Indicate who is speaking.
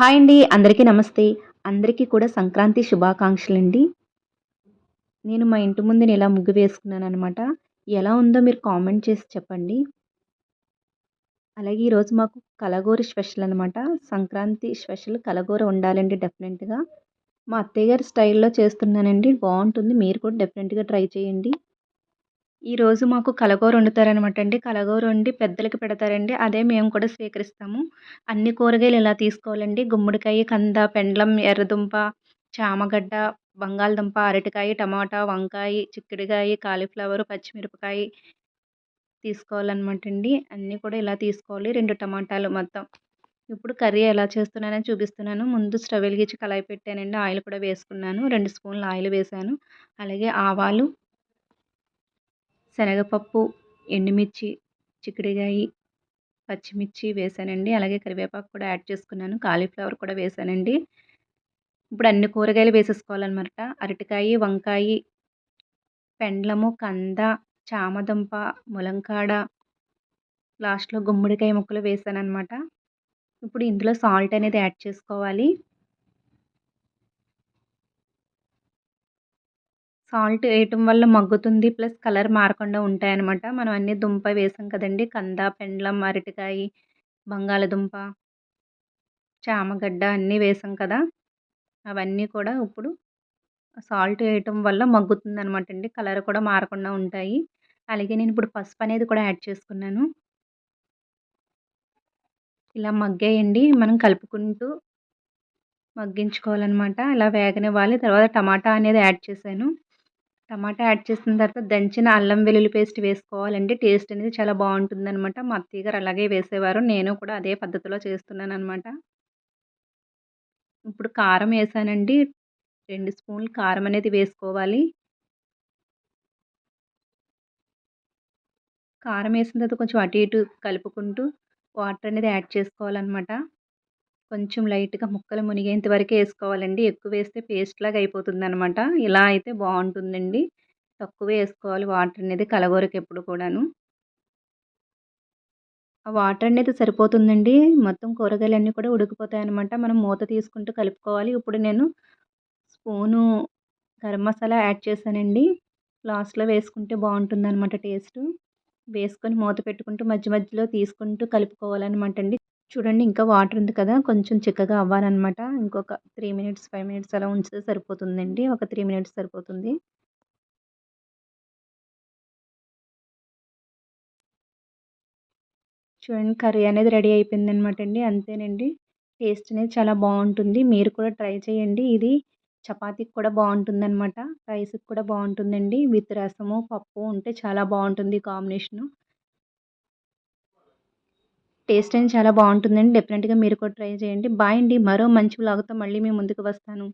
Speaker 1: Hi అండి అందరికీ నమస్తే. అందరికీ కూడా సంక్రాంతి శుభాకాంక్షలండి. నేను మా ఇంటి ముందు ఇలా ముగ్గు వేసుకున్నాను అనమాట ఎలా ఉందో మీరు కామెంట్ చేసి చెప్పండి. అలాగే ఈరోజు మాకు కలగూర స్పెషల్ అనమాట సంక్రాంతి స్పెషల్ కలగూర ఉండాలండి డెఫినెట్గా. మా అత్తయ్య గారి స్టైల్లో చేస్తున్నానండి. బాగుంటుంది. మీరు కూడా డెఫినెట్గా ట్రై చేయండి. ఈరోజు మాకు కలగూర వండుతారనమాట అండి కలగూర వండి పెద్దలకి పెడతారండి. అదే మేము కూడా స్వీకరిస్తాము. అన్ని కూరగాయలు ఇలా తీసుకోవాలండి. గుమ్మడికాయ కంద పెండ్లం ఎర్రదుంప చామగడ్డ బంగాళదుంప అరటికాయ టమాటా వంకాయ చిక్కుడుకాయ కాలీఫ్లవర్ పచ్చిమిరపకాయ తీసుకోవాలన్నమాట అండి అన్నీ కూడా ఇలా తీసుకోవాలి. రెండు టమాటాలు మొత్తం. ఇప్పుడు కర్రీ ఎలా చేస్తున్నానని చూపిస్తున్నాను. ముందు స్టవ్ వెలిగించి కళాయి పెట్టానండి. ఆయిల్ కూడా వేసుకున్నాను. రెండు స్పూన్లు ఆయిల్ వేసాను అలాగే ఆవాలు శనగపప్పు ఎండుమిర్చి చిక్కుడుకాయి పచ్చిమిర్చి వేసానండి. అలాగే కరివేపాకు కూడా యాడ్ చేసుకున్నాను. కాలీఫ్లవర్ కూడా వేసానండి. ఇప్పుడు అన్ని కూరగాయలు వేసేసుకోవాలన్నమాట. అరటికాయ వంకాయ పెండ్లము కంద చామదుంప ములంకాడ లాస్ట్లో గుమ్మడికాయ ముక్కలు వేసాను అనమాట ఇప్పుడు ఇందులో సాల్ట్ అనేది యాడ్ చేసుకోవాలి. సాల్ట్ వేయటం వల్ల మగ్గుతుంది ప్లస్ కలర్ మారకుండా ఉంటాయన్నమాట. మనం అన్ని దుంప వేసాం కదండి. కంద పెండ్లం అరటికాయ బంగాళదుంప చామగడ్డ అన్నీ వేసాం కదా. అవన్నీ కూడా ఇప్పుడు సాల్ట్ వేయటం వల్ల మగ్గుతుంది అనమాట అండి. కలర్ కూడా మారకుండా ఉంటాయి. అలాగే నేను ఇప్పుడు పసుపు అనేది కూడా యాడ్ చేసుకున్నాను. ఇలా మగ్గాయండి. మనం కలుపుకుంటూ మగ్గించుకోవాలన్నమాట. ఇలా వేగనివ్వాలి. తర్వాత టమాటా అనేది యాడ్ చేశాను. టమాటా యాడ్ చేసిన తర్వాత దంచిన అల్లం వెల్లుల్లి పేస్ట్ వేసుకోవాలండి. టేస్ట్ అనేది చాలా బాగుంటుందన్నమాట. మా అత్తయ్య గారు అలాగే వేసేవారు. నేను కూడా అదే పద్ధతిలో చేస్తున్నాను అనమాట ఇప్పుడు కారం వేసానండి. రెండు స్పూన్లు కారం అనేది వేసుకోవాలి. కారం వేసిన తర్వాత కొంచెం అటు ఇటు కలుపుకుంటూ వాటర్ అనేది యాడ్ చేసుకోవాలన్నమాట. కొంచెం లైట్గా ముక్కలు మునిగేంత వరకే వేసుకోవాలండి. ఎక్కువ వేస్తే పేస్ట్ లాగా అయిపోతుంది అనమాట ఇలా అయితే బాగుంటుందండి. తక్కువే వేసుకోవాలి. వాటర్ అనేది కలగూరకి ఎప్పుడు కూడాను. ఆ వాటర్ అనేది సరిపోతుందండి. మొత్తం కూరగాయలన్నీ కూడా ఉడికిపోతాయి అనమాట మనం మూత తీసుకుంటూ కలుపుకోవాలి. ఇప్పుడు నేను స్పూను గరం మసాలా యాడ్ చేశానండి. లాస్ట్లో వేసుకుంటే బాగుంటుంది అనమాట టేస్ట్. వేసుకొని మూత పెట్టుకుంటూ మధ్య మధ్యలో తీసుకుంటూ కలుపుకోవాలన్నమాట అండి. చూడండి ఇంకా వాటర్ ఉంది కదా కొంచెం చిక్కగా అవ్వాలన్నమాట. ఇంకొక త్రీ మినిట్స్ ఫైవ్ మినిట్స్ అలా ఉంచితే సరిపోతుందండి. ఒక త్రీ మినిట్స్ సరిపోతుంది. చూడండి కర్రీ అనేది రెడీ అయిపోయింది అనమాట అండి. అంతేనండి. టేస్ట్ అనేది చాలా బాగుంటుంది. మీరు కూడా ట్రై చేయండి. ఇది చపాతీకి కూడా బాగుంటుంది అనమాట రైస్కి కూడా బాగుంటుందండి. విత్ రసము పప్పు ఉంటే చాలా బాగుంటుంది కాంబినేషను. టేస్ట్ అనేది చాలా బాగుంటుందండి. డెఫినెట్గా మీరు కూడా ట్రై చేయండి. బాయ్ అండి. మరో మంచి వ్లాగ్తో మళ్ళీ మీ ముందుకు వస్తాను.